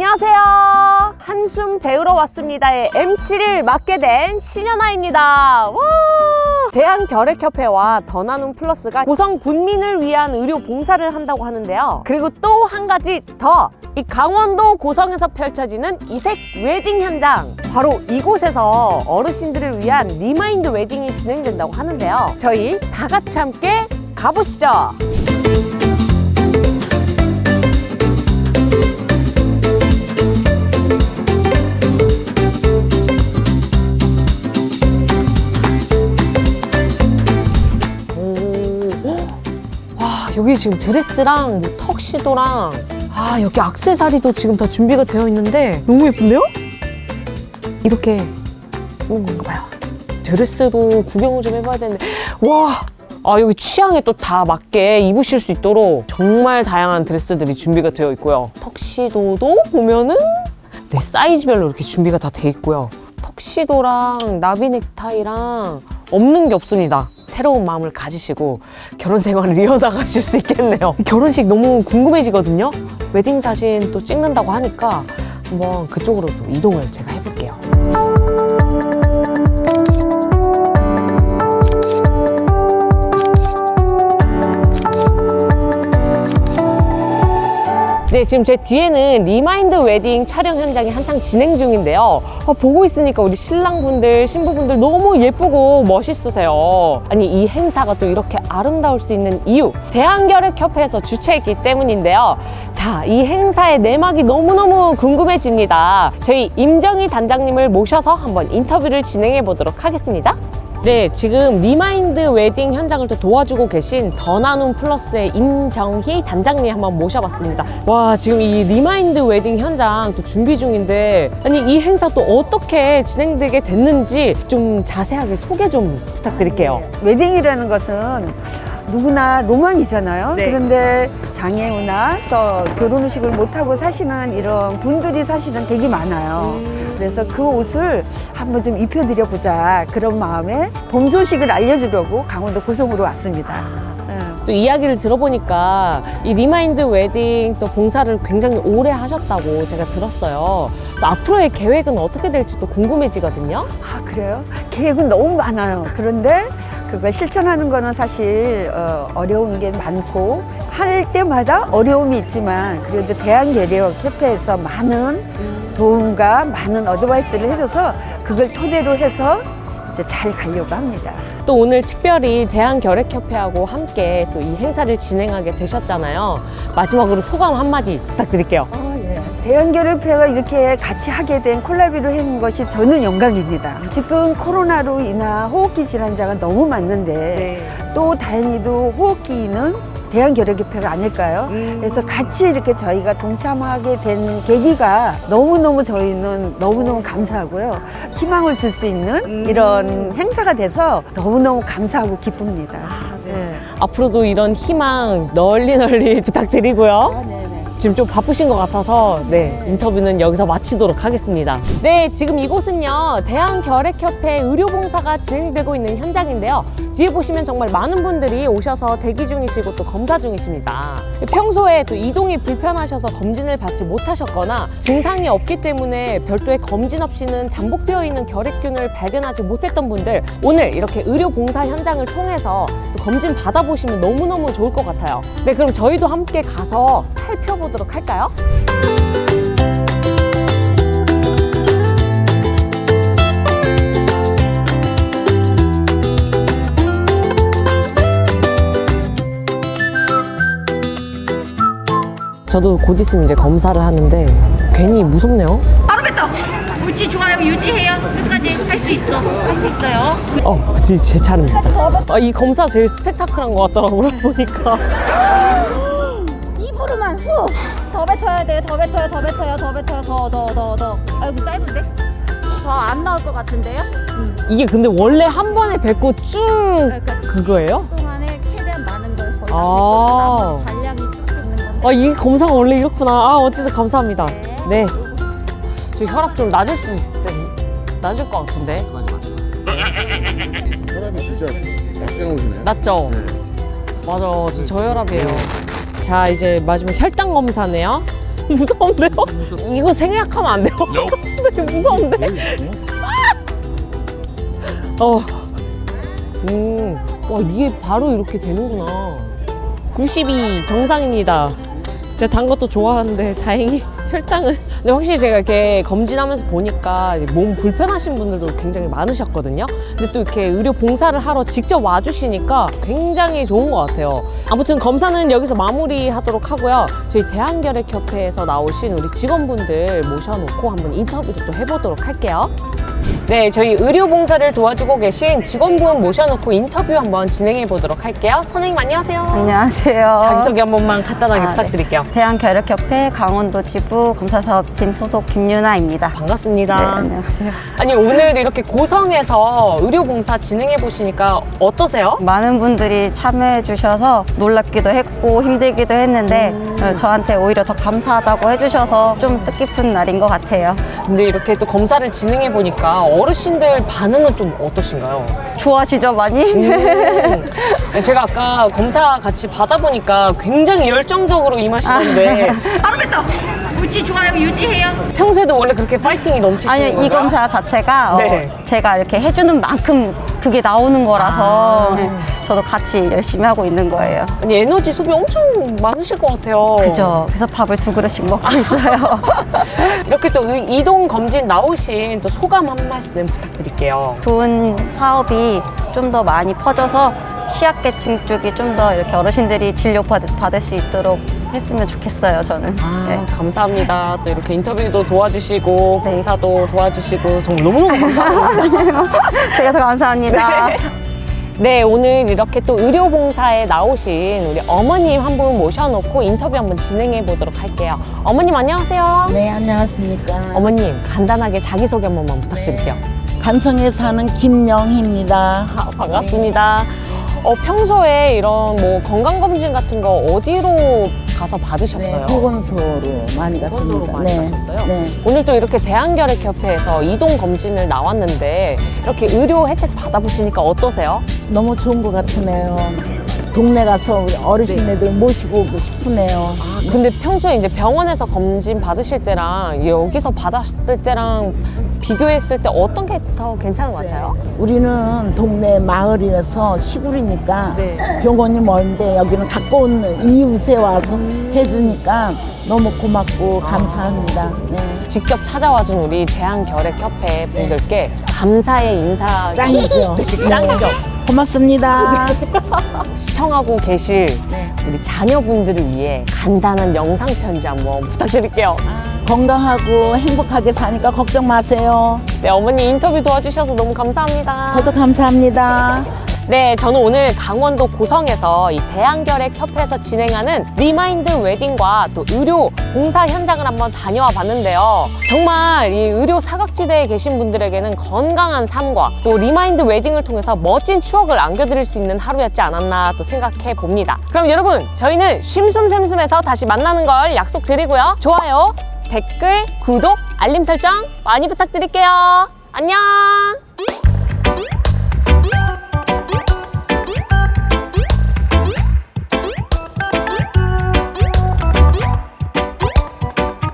안녕하세요. 한숨 배우러 왔습니다의 MC를 맡게 된 신현아입니다. 와! 대한결핵협회와 더 나눔 플러스가 고성 군민을 위한 의료 봉사를 한다고 하는데요. 그리고 또 한 가지 더! 이 강원도 고성에서 펼쳐지는 이색 웨딩 현장. 바로 이곳에서 어르신들을 위한 리마인드 웨딩이 진행된다고 하는데요. 저희 다 같이 함께 가보시죠. 지금 드레스랑 뭐 턱시도랑 아 여기 악세사리도 지금 다 준비가 되어 있는데 너무 예쁜데요? 이렇게 쓰는 건가 봐요. 드레스도 구경을 좀 해봐야 되는데 와. 아 여기 취향에 또 다 맞게 입으실 수 있도록 정말 다양한 드레스들이 준비가 되어 있고요. 턱시도도 보면은 네 사이즈별로 이렇게 준비가 다 돼 있고요. 턱시도랑 나비 넥타이랑 없는 게 없습니다. 새로운 마음을 가지시고 결혼 생활을 이어나가실 수 있겠네요. 결혼식 너무 궁금해지거든요. 웨딩 사진 또 찍는다고 하니까 한번 그쪽으로 또 이동을 제가 해볼게요. 네, 지금 제 뒤에는 리마인드 웨딩 촬영 현장이 한창 진행 중인데요. 어, 보고 있으니까 우리 신랑분들, 신부분들 너무 예쁘고 멋있으세요. 아니, 이 행사가 또 이렇게 아름다울 수 있는 이유. 대한결핵협회에서 주최했기 때문인데요. 자, 이 행사의 내막이 너무너무 궁금해집니다. 저희 임정희 단장님을 모셔서 한번 인터뷰를 진행해 보도록 하겠습니다. 네, 지금 리마인드 웨딩 현장을 또 도와주고 계신 더 나눔 플러스의 임정희 단장님 한번 모셔봤습니다. 와, 지금 이 리마인드 웨딩 현장 또 준비 중인데, 아니, 이 행사 또 어떻게 진행되게 됐는지 좀 자세하게 소개 좀 부탁드릴게요. 웨딩이라는 것은 누구나 로망이잖아요. 네. 그런데 장애우나 또 결혼식을 못하고 사시는 이런 분들이 사실은 되게 많아요. 그래서 그 옷을 한번 좀 입혀드려 보자. 그런 마음에 봄 소식을 알려주려고 강원도 고성으로 왔습니다. 예. 또 이야기를 들어보니까 이 리마인드 웨딩 또 봉사를 굉장히 오래 하셨다고 제가 들었어요. 또 앞으로의 계획은 어떻게 될지 또 궁금해지거든요. 아 그래요? 계획은 너무 많아요. 그런데 그걸 실천하는 거는 사실 어, 어려운 게 많고 할 때마다 어려움이 있지만 그래도 대한계력 협회에서 많은 도움과 많은 어드바이스를 해줘서 그걸 토대로 해서 이제 잘 가려고 합니다. 또 오늘 특별히 대한결핵협회하고 함께 또 이 행사를 진행하게 되셨잖아요. 마지막으로 소감 한마디 부탁드릴게요. 대한결핵회가 이렇게 같이 하게 된 콜라비로 한 것이 저는 영광입니다. 지금 코로나로 인한 호흡기 질환자가 너무 많은데 또 다행히도 호흡기는 대한결핵협회가 아닐까요? 그래서 같이 이렇게 저희가 동참하게 된 계기가 너무너무 저희는 너무너무 감사하고요. 희망을 줄 수 있는 이런 행사가 돼서 너무너무 감사하고 기쁩니다. 네. 앞으로도 이런 희망 널리 널리 부탁드리고요. 지금 좀 바쁘신 것 같아서 네 인터뷰는 여기서 마치도록 하겠습니다. 네 지금 이곳은요 대한결핵협회 의료봉사가 진행되고 있는 현장인데요. 뒤에 보시면 정말 많은 분들이 오셔서 대기 중이시고 또 검사 중이십니다. 평소에 또 이동이 불편하셔서 검진을 받지 못하셨거나 증상이 없기 때문에 별도의 검진 없이는 잠복되어 있는 결핵균을 발견하지 못했던 분들 오늘 이렇게 의료봉사 현장을 통해서 또 검진 받아보시면 너무너무 좋을 것 같아요. 네 그럼 저희도 함께 가서 살펴보도록 할까요? 저도 곧 있으면 이제 검사를 하는데 괜히 무섭네요. 바로 뱉어. 옳지 좋아요 유지해요. 끝까지 할 수 있어. 있어요. 어, 그치, 제 차례입니다. 아, 이 검사 제일 스펙타클한 것 같더라고요, 보니까. 입으로만 후. 더 뱉어야 돼요. 더 뱉어요. 더 뱉어요. 더 뱉어요. 더 더 더 더. 아이고 짧은데? 더 안 나올 것 같은데요? 이게 근데 원래 한 번에 뱉고 쭉 그러니까 그거예요? 동안에 최대한 많은 걸 거의 아. 다 잔량이 쭉 있는 건데. 아, 이 검사가 원래 이렇구나. 아, 어쨌든 감사합니다. 네. 네. 저 혈압 좀 낮을 수 있을 때, 낮을 것 같은데. 진짜 약간 오시네요. 낮죠? 네. 맞아, 저 저혈압이에요. 자, 이제 마지막 혈당 검사네요. 무서운데요? 이거 생략하면 안 돼요? 네, 무서운데? 어. 음. 와, 이게 바로 이렇게 되는구나. 92 정상입니다. 제가 단 것도 좋아하는데 다행히 혈당은. 근데 확실히 제가 이렇게 검진하면서 보니까 몸 불편하신 분들도 굉장히 많으셨거든요. 근데 또 이렇게 의료 봉사를 하러 직접 와주시니까 굉장히 좋은 것 같아요. 아무튼 검사는 여기서 마무리하도록 하고요. 저희 대한결핵협회에서 나오신 우리 직원분들 모셔놓고 한번 인터뷰도 또 해보도록 할게요. 네, 저희 의료봉사를 도와주고 계신 직원분 모셔놓고 인터뷰 한번 진행해 보도록 할게요. 선생님 안녕하세요. 안녕하세요. 자기소개 한 번만 간단하게 아, 네. 부탁드릴게요. 대한결핵협회 강원도 지부 검사사업팀 소속 김유나입니다. 반갑습니다. 네, 안녕하세요. 아니 오늘 이렇게 고성에서 의료봉사 진행해 보시니까 어떠세요? 많은 분들이 참여해 주셔서 놀랍기도 했고 힘들기도 했는데 어, 저한테 오히려 더 감사하다고 해주셔서 좀 뜻깊은 날인 것 같아요. 근데 이렇게 또 검사를 진행해 보니까 어르신들 반응은 좀 어떠신가요? 좋아하시죠 많이? 음. 제가 아까 검사 같이 받아보니까 굉장히 열정적으로 임하시던데 우지 좋아요 유지해요. 평소에도 원래 그렇게 파이팅이 넘치시는 아니요 건가요? 이 검사 자체가 네. 어, 제가 이렇게 해주는 만큼 그게 나오는 거라서 아. 네, 저도 같이 열심히 하고 있는 거예요. 아니 에너지 소비 엄청 많으실 것 같아요. 그죠? 그래서 밥을 두 그릇씩 먹고 있어요. 이렇게 또 의- 이동 검진 나오신 또 소감 한 말씀 부탁드릴게요. 좋은 사업이 좀 더 많이 퍼져서 취약계층 쪽이 좀 더 이렇게 어르신들이 진료 받, 받을 수 있도록 했으면 좋겠어요, 저는. 네. 감사합니다. 또 이렇게 인터뷰도 도와주시고 네. 봉사도 도와주시고 정말 너무너무 감사합니다. 제가 더 감사합니다. 네, 오늘 이렇게 또 의료봉사에 나오신 우리 어머님 한 분 모셔놓고 인터뷰 한번 진행해 보도록 할게요. 어머님 안녕하세요. 네, 안녕하십니까. 어머님 간단하게 자기소개 한 번만 부탁드릴게요. 간성에 사는 김영희입니다. 아, 반갑습니다. 어, 평소에 이런 뭐 건강검진 같은 거 어디로 가서 받으셨어요? 네, 보건소로 많이 갔습니다. 보건소로 많이 네, 가셨어요? 네. 오늘 또 이렇게 대한결핵협회에서 이동 검진을 나왔는데 이렇게 의료 혜택 받아보시니까 어떠세요? 너무 좋은 것 같으네요. 동네 가서 우리 어르신네들 모시고 오고 싶으네요. 아, 근데 평소에 이제 병원에서 검진 받으실 때랑 여기서 받았을 때랑 비교했을 때 어떤 게 더 괜찮은 것 같아요? 우리는 동네 마을이라서 시골이니까 네. 병원이 멀는데 여기는 가까운 이웃에 와서 해주니까 너무 고맙고 감사합니다. 네. 직접 찾아와준 우리 대한결핵협회 분들께 감사의 인사 짱이죠. 네, 짱이죠. 고맙습니다. 시청하고 계실 네. 우리 자녀분들을 위해 간단한 영상 편지 한번 부탁드릴게요. 건강하고 행복하게 사니까 걱정 마세요. 네, 어머니 인터뷰 도와주셔서 너무 감사합니다. 저도 감사합니다. 네, 저는 오늘 강원도 고성에서 이 대한결핵 협회에서 진행하는 리마인드 웨딩과 또 의료 봉사 현장을 한번 다녀와 봤는데요. 정말 이 의료 사각지대에 계신 분들에게는 건강한 삶과 또 리마인드 웨딩을 통해서 멋진 추억을 안겨드릴 수 있는 하루였지 않았나 또 생각해 봅니다. 그럼 여러분, 저희는 쉼숨샘숨에서 다시 만나는 걸 약속드리고요. 좋아요, 댓글, 구독, 알림 설정 많이 부탁드릴게요. 안녕!